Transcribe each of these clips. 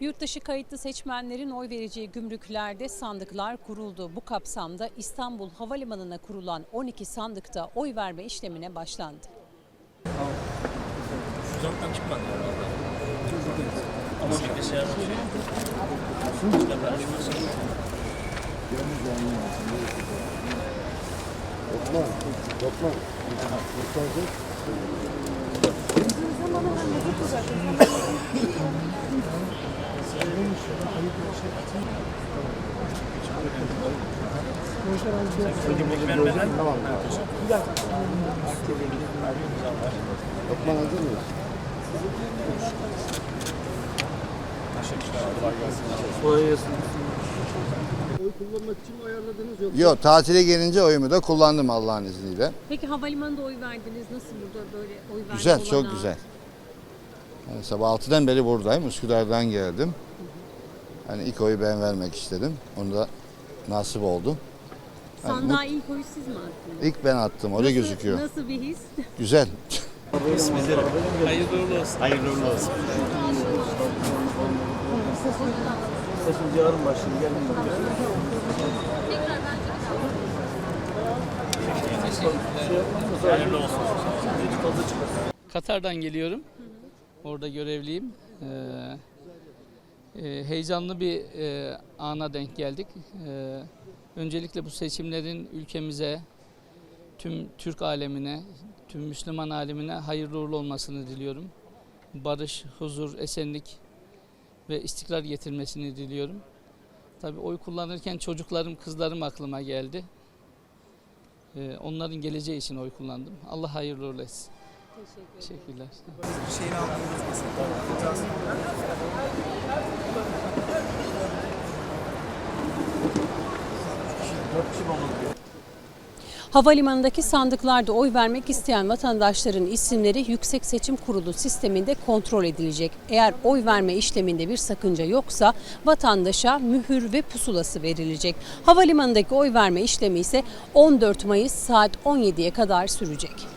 Yurtdışı kayıtlı seçmenlerin oy vereceği gümrüklerde sandıklar kuruldu. Bu kapsamda İstanbul Havalimanı'na kurulan 12 sandıkta oy verme işlemine başlandı. Uzaktan çıkmadı herhalde. Ama şey. Lokman hazır mıyız? Oy kullanmak için mi ayarladınız yoksa? Yok tatile gelince oyumu da kullandım Allah'ın izniyle. Peki havalimanında oy verdiniz. Nasıl burada böyle oy verme Güzel, çok güzel. Yani sabah 6'dan beri buradayım. Üsküdar'dan geldim. Hani ilk oyu ben vermek istedim. Onu da nasip oldu. Sandığa ilk oyu siz mi attınız? İlk ben attım. Öyle Nasıl- gözüküyor. Nasıl bir his? Güzel. hayırlı uğurlu olsun. Hayırlı uğurlu olsun. Seçim yarın başlıyor. Gelmeyin. Hayırlı olsun. Katar'dan geliyorum. Orada görevliyim. Ee, heyecanlı bir e, ana denk geldik. Ee, öncelikle bu seçimlerin ülkemize, tüm Türk alemine, tüm Müslüman alemine hayırlı uğurlu olmasını diliyorum. Barış, huzur, esenlik ve istikrar getirmesini diliyorum. Tabii oy kullanırken çocuklarım, kızlarım aklıma geldi. Ee, onların geleceği için oy kullandım. Allah hayırlı uğurlu etsin. Teşekkürler. Havalimanındaki sandıklarda oy vermek isteyen vatandaşların isimleri Yüksek Seçim Kurulu sisteminde kontrol edilecek. Eğer oy verme işleminde bir sakınca yoksa vatandaşa mühür ve pusulası verilecek. Havalimanındaki oy verme işlemi ise 14 Mayıs saat 17'ye kadar sürecek.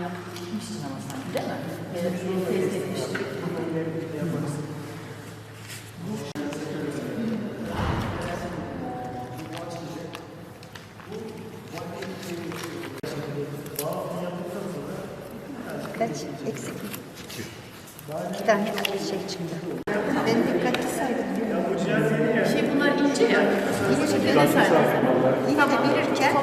Kaç? Eksik mi? İki tane şey çıktı. Ben dikkatli saydım. Şey bunlar ince ya. Yine de verirken